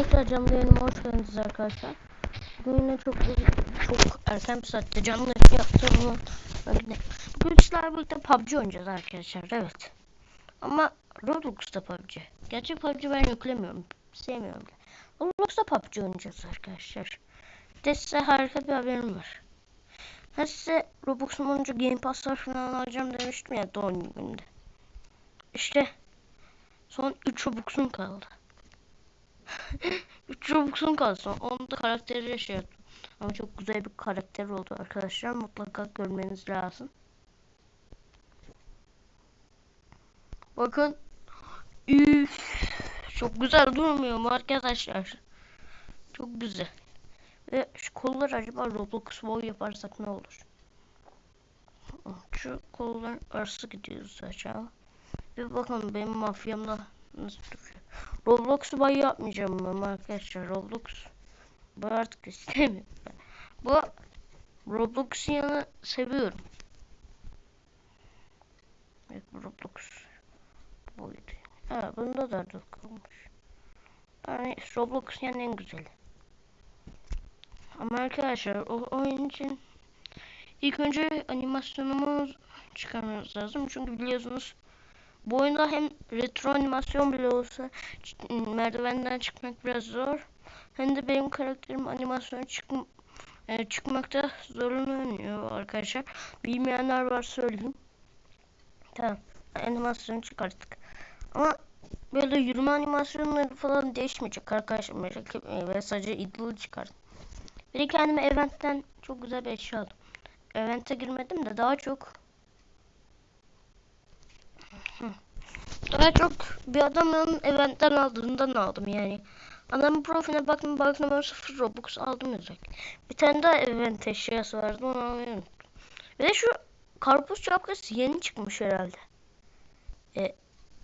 Tekrar canlı yayınıma hoş geldiniz arkadaşlar. Bugün yine çok çok erken bir saatte canlı yayın yine. Bugün sizlerle birlikte PUBG oynayacağız arkadaşlar evet. Ama Roblox'ta PUBG. Gerçi PUBG ben yüklemiyorum. Sevmiyorum. da. Roblox'ta PUBG oynayacağız arkadaşlar. De size harika bir haberim var. Ben size Roblox'un olunca Game Pass'lar falan alacağım demiştim ya doğum günümde. İşte son 3 Robux'um kaldı. 3 Robux'um kalsın. Onu da karakteri şey yaptım. Ama çok güzel bir karakter oldu arkadaşlar. Mutlaka görmeniz lazım. Bakın. Üf, çok güzel durmuyor mu arkadaşlar? Çok güzel. Ve şu kollar acaba Roblox boy yaparsak ne olur? Şu kolların arası gidiyoruz acaba. Bir bakın benim mafyamda nasıl duruyor. Roblox'u bay yapmayacağım ben arkadaşlar. Roblox bu artık istemiyorum. ben. Bu Roblox'un yanı seviyorum. Evet Roblox buydu. Ha bunda da kalmış. Yani Roblox'un yanı en güzeli. Ama arkadaşlar o oyun için ilk önce animasyonumu çıkarmamız lazım. Çünkü biliyorsunuz bu oyunda hem retro animasyon bile olsa merdivenden çıkmak biraz zor. Hem de benim karakterim animasyona çık e, çıkmakta zorlanıyor arkadaşlar. Bilmeyenler var söyleyeyim. Tamam. Animasyonu çıkarttık. Ama böyle yürüme animasyonları falan değişmeyecek arkadaşlar. Etmeyin. Ben sadece idol çıkardım. Bir de kendime eventten çok güzel bir eşya aldım. Event'e girmedim de daha çok daha çok bir adamın eventten aldığından aldım yani. Adamın profiline baktım baktım ben sıfır Robux aldım özellikle. Bir tane daha event eşyası vardı onu unuttum. Bir de şu karpuz şapkası yeni çıkmış herhalde. E,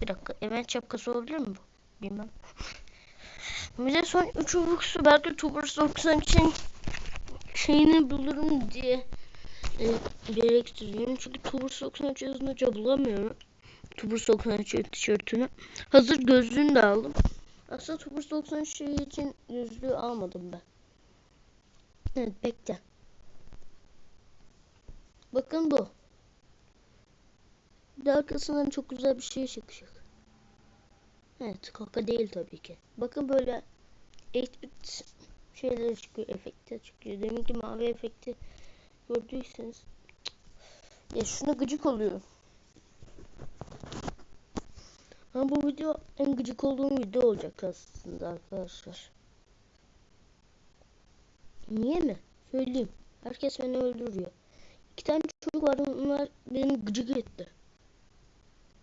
bir dakika event şapkası olabilir mi bu? Bilmem. Bir de son 3 Robux'u belki Tubers 90 için şeyini bulurum diye e, gerektiriyorum. Çünkü Tubers 93 yazınca bulamıyorum. Tubers 93 tişörtünü. Hazır gözlüğünü de aldım. Aslında Tubers 93 şey için gözlüğü almadım ben. Evet bekle. Bakın bu. Bir de arkasından çok güzel bir şey çıkacak. Evet kaka değil tabii ki. Bakın böyle 8-bit şeyler çıkıyor, efekte çıkıyor. Demek ki mavi efekti gördüyseniz. Ya şuna gıcık oluyor. Ama bu video en gıcık olduğum video olacak aslında arkadaşlar. Niye mi? Söyleyeyim. Herkes beni öldürüyor. İki tane çocuk var onlar beni gıcık etti.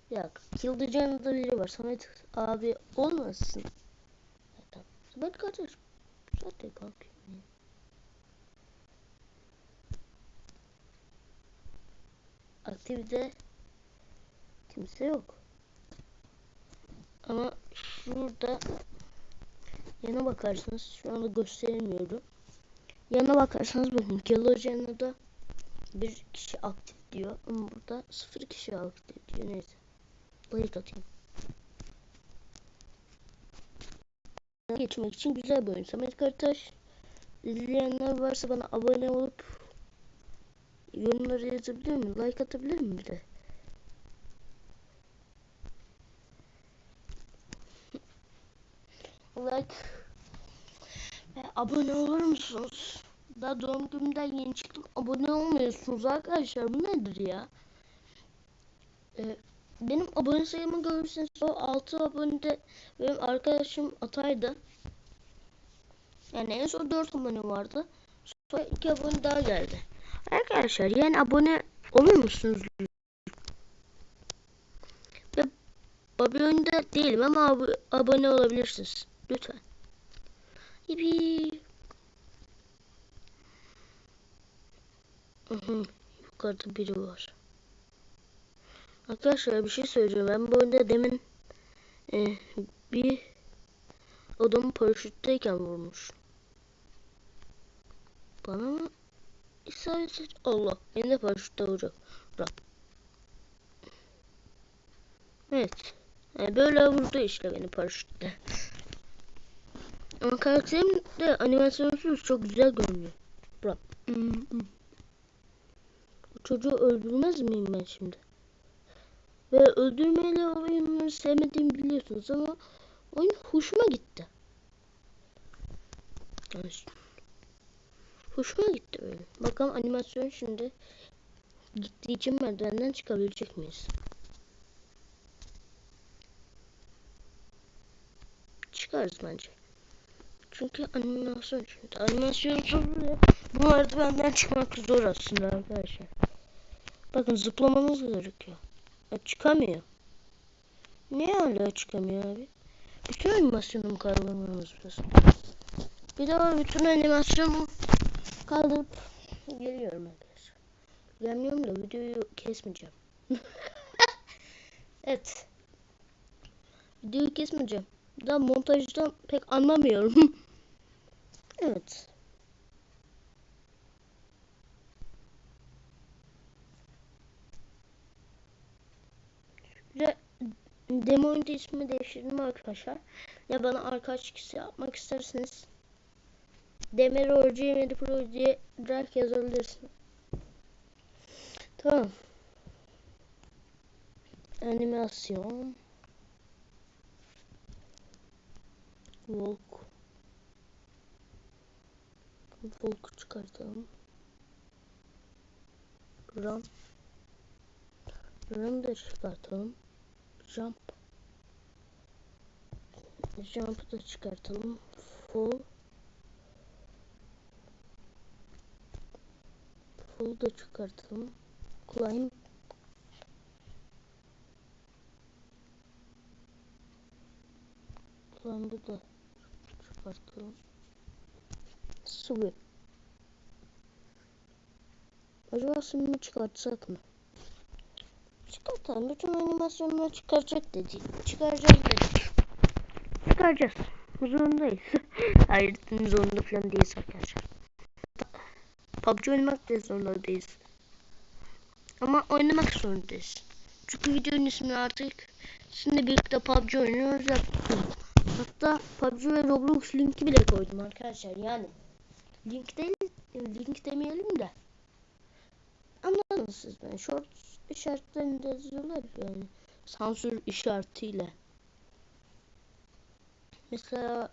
Ya Yıldırcan'da biri var. Samet abi olmasın. Samet kardeş. Zaten kalkıyor. Aktivite kimse yok. Ama şurada yana bakarsınız. Şu anda gösteremiyorum. Yana bakarsanız bakın Gelogen'da bir kişi aktif diyor. Ama burada sıfır kişi aktif diyor. Neyse. Like atayım. Geçmek için güzel bir oyun. Samet Kartaş izleyenler varsa bana abone olup yorumları yazabilir mi? Like atabilir mi bir de? Like ve abone olur musunuz? Daha doğum günümden yeni çıktım. Abone olmuyorsunuz arkadaşlar. Bu nedir ya? Ee, benim abone sayımı görürseniz o 6 abonede benim arkadaşım Atay'dı. Yani en son 4 abone vardı. Sonra 2 abone daha geldi. Arkadaşlar yani abone olur musunuz? Ve abone değilim ama ab abone olabilirsiniz. Lütfen. Yipi. Yukarıda biri var. Arkadaşlar bir şey söyleyeceğim. Ben bu oyunda demin e, bir adamı paraşütteyken vurmuş. Bana mı isabet et? Allah. Beni de paraşütte vuracak. Bırak. Evet. Yani böyle vurdu işte beni paraşütte. Ama karakterim de animasyonsuz çok güzel görünüyor. Bırak. Çocuğu öldürmez miyim ben şimdi? Ve öldürmeyle oyunları sevmediğimi biliyorsunuz ama oyun hoşuma gitti. Hoşuma gitti böyle. Bakalım animasyon şimdi gittiği için merdivenden çıkabilecek miyiz? Çıkarız bence. Çünkü animasyon şimdi. Animasyon sonra bu merdivenden çıkmak zor aslında arkadaşlar. Bakın zıplamanız gerekiyor. Ya çıkamıyor. Niye hala çıkamıyor abi? Bütün animasyonu kaldırmamız lazım. Bir daha bütün animasyonu kaldırıp geliyorum arkadaşlar. Gelmiyorum da videoyu kesmeyeceğim. evet. Videoyu kesmeyeceğim. Daha montajdan pek anlamıyorum. evet. Ve demo oyunda ismi değiştirdim arkadaşlar. Ya bana arkadaş kişi yapmak isterseniz Demir Gmail Pro diye direkt yazabilirsin. Tamam. Animasyon. Volk. Volk çıkartalım. Run. Run da çıkartalım. Jump. Jump'ı da çıkartalım. Full. Full da çıkartalım. Climb. Climb'ı da çıkartalım. Swim. Acaba swim'i çıkartsak mı? Çıkartalım. Bütün animasyonları çıkaracak dedi. Çıkaracağız dedik. Çıkaracağız. Zorundayız. Hayır zorunda falan değiliz arkadaşlar. PUBG oynamak da zorundayız. Ama oynamak zorundayız. Çünkü videonun ismini artık sizinle birlikte PUBG oynuyoruz. Hatta PUBG ve Roblox linki bile koydum arkadaşlar. Yani link değil, link demeyelim de. Anladınız siz ben. Short işaretlerinde yazıyorlar yani. Sansür işaretiyle. Mesela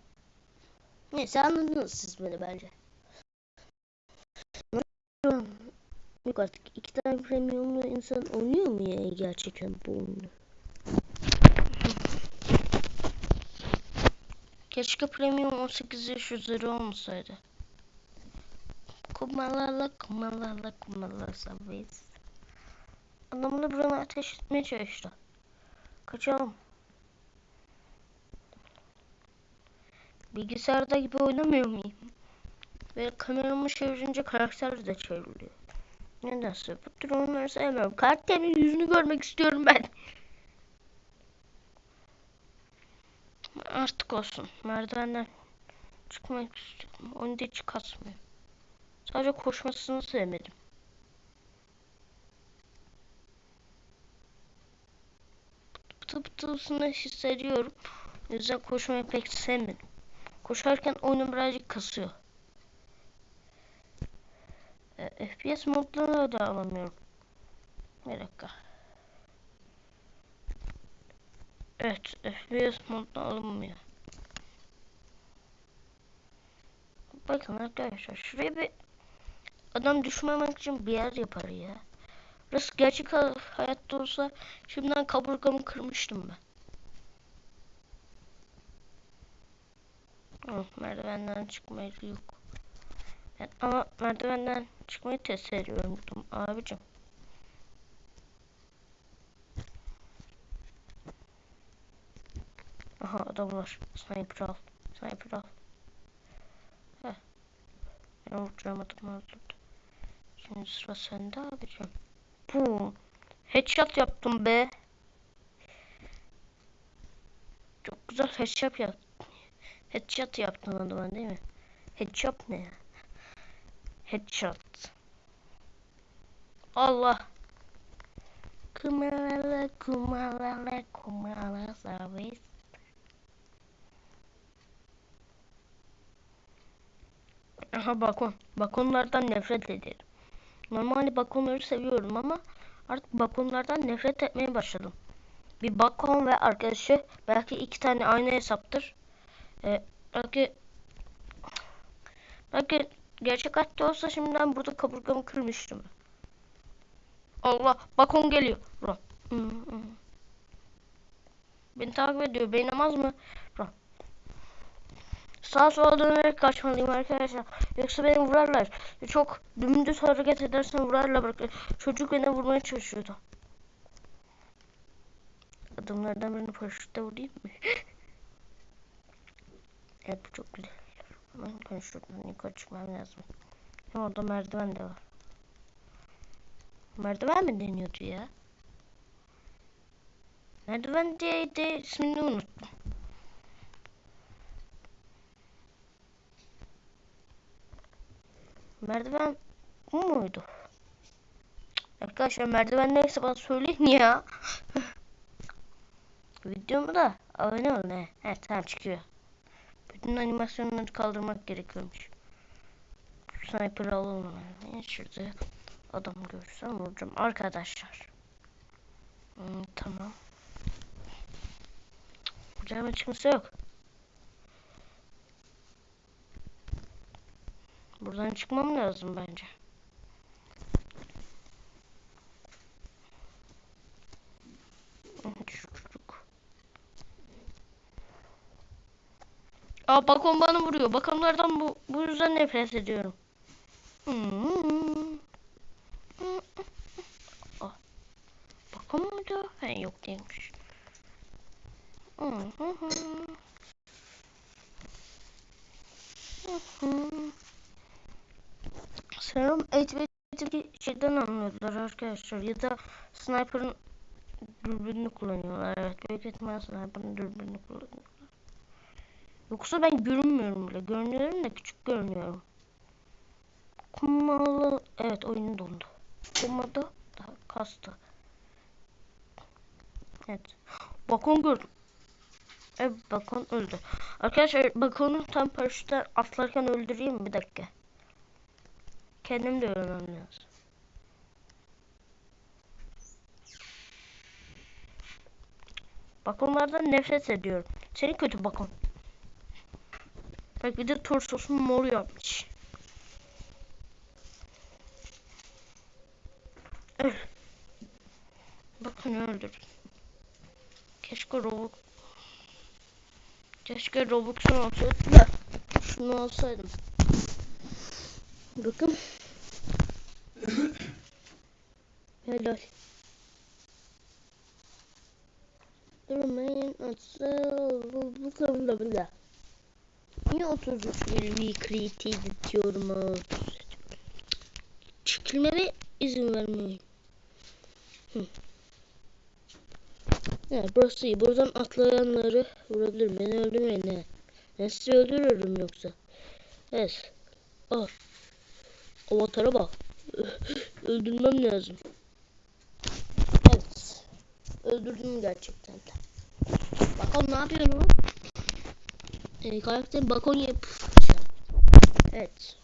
neyse anladınız siz beni bence. Yok artık iki tane premiumlu insan oynuyor mu ya gerçekten bu oyunu? Keşke premium 18 yaş üzeri olmasaydı. Kumalarla kumalarla kumalarla sabahız. Adamını buranı ateş etmeye çalıştı. Kaçalım. Bilgisayarda gibi oynamıyor muyum? Ve kameramı çevirince karakter de çevriliyor. Nedense bu tür oyunları sevmiyorum. Karakterimin yüzünü görmek istiyorum ben. Artık olsun. Merdivenden çıkmayı istiyorum. Oyunda hiç kasmıyor. Sadece koşmasını sevmedim. Pıtı pıtısını hissediyorum. O yüzden koşmayı pek sevmedim. Koşarken oyunu birazcık kasıyor. E, FPS modlarını da alamıyorum. Bir dakika. Evet, FPS modda alınmıyor. Bakın arkadaşlar, şuraya bir adam düşmemek için bir yer yapar ya. Burası gerçek hayatta olsa şimdiden kaburgamı kırmıştım ben. Oh, merdivenden çıkmayı yok. Ben, ama merdivenden çıkmayı test ediyorum abicim. Aha adam var. Sniper al. Sniper al. Heh. Ben vuracağım adamı öldürdüm. Şimdi sıra sende abicim. Boom. Headshot yaptım be. Çok güzel headshot yaptım. Headshot yaptın adama değil mi? Headshot ne ya? Headshot. Allah. Kumalalı kumalalı kumalalı sabit. Aha balkon. Balkonlardan nefret ederim. Normalde balkonları seviyorum ama artık balkonlardan nefret etmeye başladım. Bir balkon ve arkadaşı belki iki tane aynı hesaptır. Ee, belki belki gerçek hayatta olsa şimdiden burada kaburgamı kırmıştım. Allah balkon geliyor. Bro. Hı, hı. Beni takip ediyor. Beğenemez mi? Sağa sola dönerek kaçmalıyım arkadaşlar. Yoksa beni vurarlar. Çok dümdüz hareket edersen vurarlar. Bak çocuk beni vurmaya çalışıyordu. Adımlardan birini paraşütle vurayım mı? evet bu çok güzel. Hemen paraşütten yukarı çıkmam lazım. Orada merdiven de var. Merdiven mi deniyordu ya? Merdiven diye de ismini unuttum. Merdiven bu muydu? Arkadaşlar merdiven neyse bana söyleyin ya. Videomu da abone olun he. He tamam çıkıyor. Bütün animasyonları kaldırmak gerekiyormuş. Sniper alalım. Yani şurada adam görsem vuracağım arkadaşlar. Hmm, tamam. Kucağıma çıkması yok. Buradan çıkmam lazım bence. Çocuk. Aa balkon bana vuruyor. Balkonlardan bu, bu yüzden nefret ediyorum. Hmm. Aa, balkon muydu? He yok değilmiş. Sanırım eğitimdeki şeyden anlıyorlar arkadaşlar ya da sniper'ın dürbününü kullanıyorlar. Evet büyük ihtimal sniper'ın dürbününü kullanıyorlar. Yoksa ben görünmüyorum bile. Görünüyorum da küçük görünüyorum. Kumalı evet oyunu dondu. Kumada da kastı. Evet. Bakon gördüm. Evet bakon öldü. Arkadaşlar bakonu tam paraşütten atlarken öldüreyim bir dakika. Kendim de ölmem lazım. Bakonlardan nefret ediyorum. Seni kötü bakon. Bak bir de torsosunu mor yapmış. Öl. Bakın öldür. Keşke Robux Keşke Robux'un olsaydı da şunu alsaydım. Bakın. Helal. Durmayın atsa bu konuda bile. Niye 33 bir kritiği diyorum Çekilmeme izin vermeyin. Hı. Evet burası iyi. Buradan atlayanları vurabilirim. Beni öldürmeyin he. Ben sizi öldürürüm yoksa. Evet. Al. Avatara bak. Öldürmem lazım. Evet. Öldürdüm gerçekten de. Bakalım ne yapıyorum? Ee, karakterin bakon yap. Evet.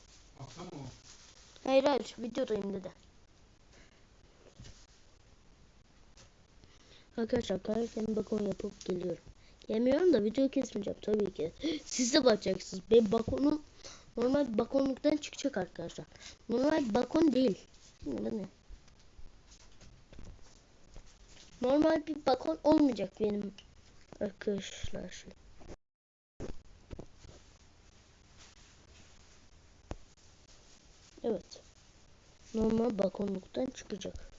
Hayır hayır videodayım dedi. Arkadaşlar karakterin bakon yapıp geliyorum. Yemiyorum da video kesmeyeceğim tabii ki. Siz de bakacaksınız. Ben bakonum normal bakonluktan çıkacak arkadaşlar. Normal bakon değil. Bu ne? Normal bir bakon olmayacak benim arkadaşlar. Evet. Normal bakonluktan çıkacak.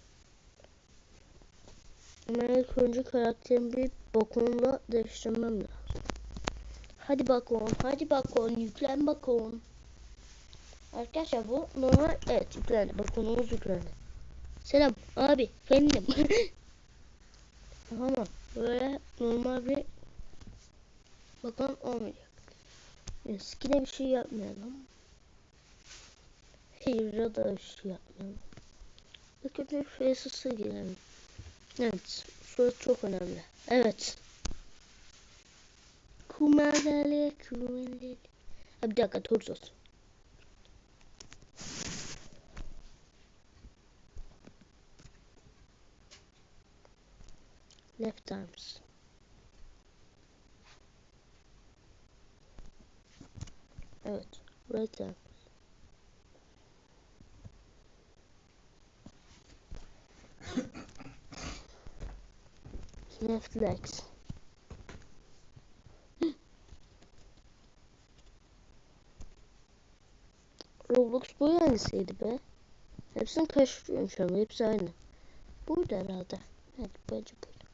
Ama ilk önce karakterimi bir bakonla değiştirmem lazım. Hadi bakon, hadi bakon, yüklen bakon. Arkadaşlar bu normal, evet yüklendi, bakonumuz yüklendi. Selam abi, efendim. Ama böyle normal bir bakon olmayacak. Eskine bir şey yapmayalım. Hayır da bir şey yapmayalım. Önce Faces'a girelim. Evet. Şurası çok önemli. Evet. كما ذلك أبدأ كتور صوت left arms. Right arms left legs. Roblox bu hangisiydi be? Hepsini karıştırıyorum şu an. Hepsi aynı. Buydu herhalde. Evet bence buydu.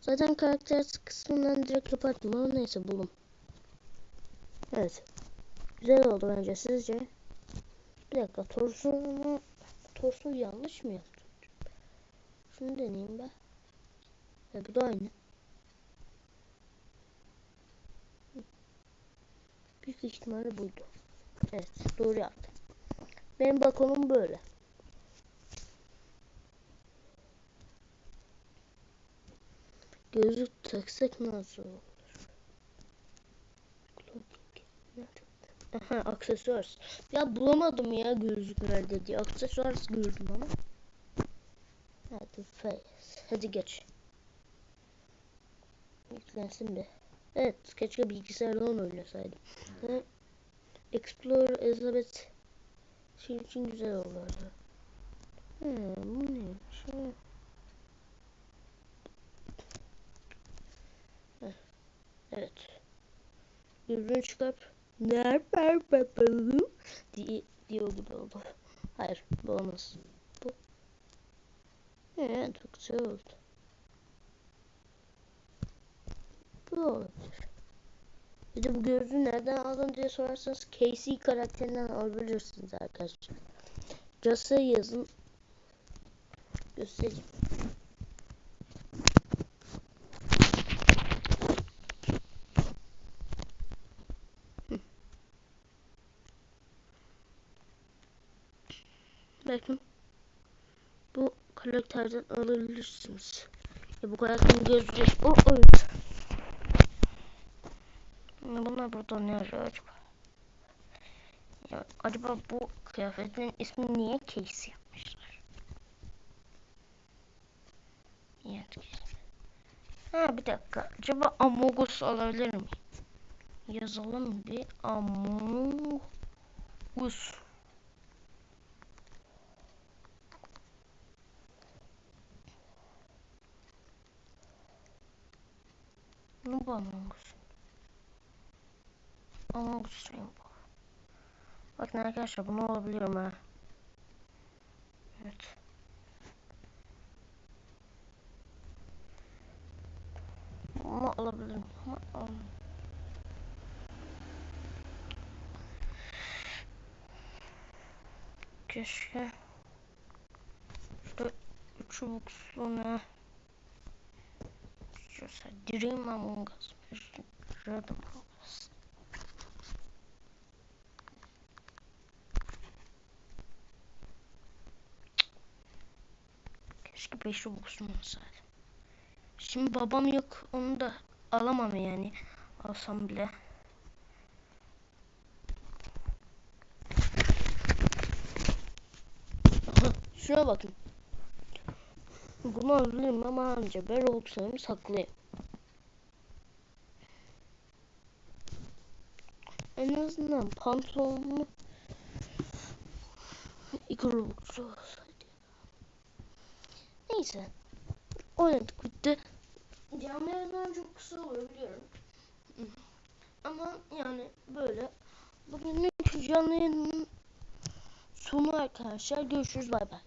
Zaten karakter kısmından direkt yapardım ama neyse bulun. Evet. Güzel oldu bence sizce. Bir dakika torsunu torsu yanlış mı yaptım? Şunu deneyeyim ben. E, bu da aynı. Büyük ihtimalle buydu. Evet doğru yaptım. Benim balkonum böyle. Gözlük taksak nasıl olur? Aha aksesuar. Ya bulamadım ya gözlük nerede diye. Gördüm ama. Hadi face. Hadi geç. Yüklensin bir. Evet keşke bilgisayardan oynasaydım. Hı. Explorer Elizabeth şey için güzel olurdu. Hmm, bu ne? Şey... Evet. Gözünü çıkart. Ne yapar bakalım? diye diyor gibi oldu. Hayır, bu olmaz. Bu. Evet, çok güzel oldu. Bu olabilir. Bir de bu gözlüğü nereden aldın diye sorarsanız Casey karakterinden alabilirsiniz arkadaşlar. Jasa yazın. Göstereyim. Bakın. Bu karakterden alabilirsiniz. Ya bu karakterin gözlüğü o evet. Bunlar burada ne arıyor acaba? Ya acaba bu kıyafetin ismi niye Casey yapmışlar? Niye? Ha bir dakika. Acaba Amogus olabilir mi? Yazalım bir Amogus. Ne bu Amogus? Amogus Rainbow. Bakın arkadaşlar bunu olabiliyorum ha. Evet. Bunu alabilirim. Ama alamam. Keşke bukslu ne? Şurası Dream Among Us. Red Among Keşke 5 Robux'um olsaydı. Şimdi babam yok. Onu da alamam yani. Alsam bile. Aha, şuna bakın. Bunu alabilirim ama anca ben Robux'larımı saklayayım. En azından pantolonumu iki Robux'u olsaydı. Neyse. Oynadık bitti. Canlı çok kısa oluyor biliyorum. Ama yani böyle. Bugünlük canlı yayının sonu arkadaşlar. Görüşürüz bay bay.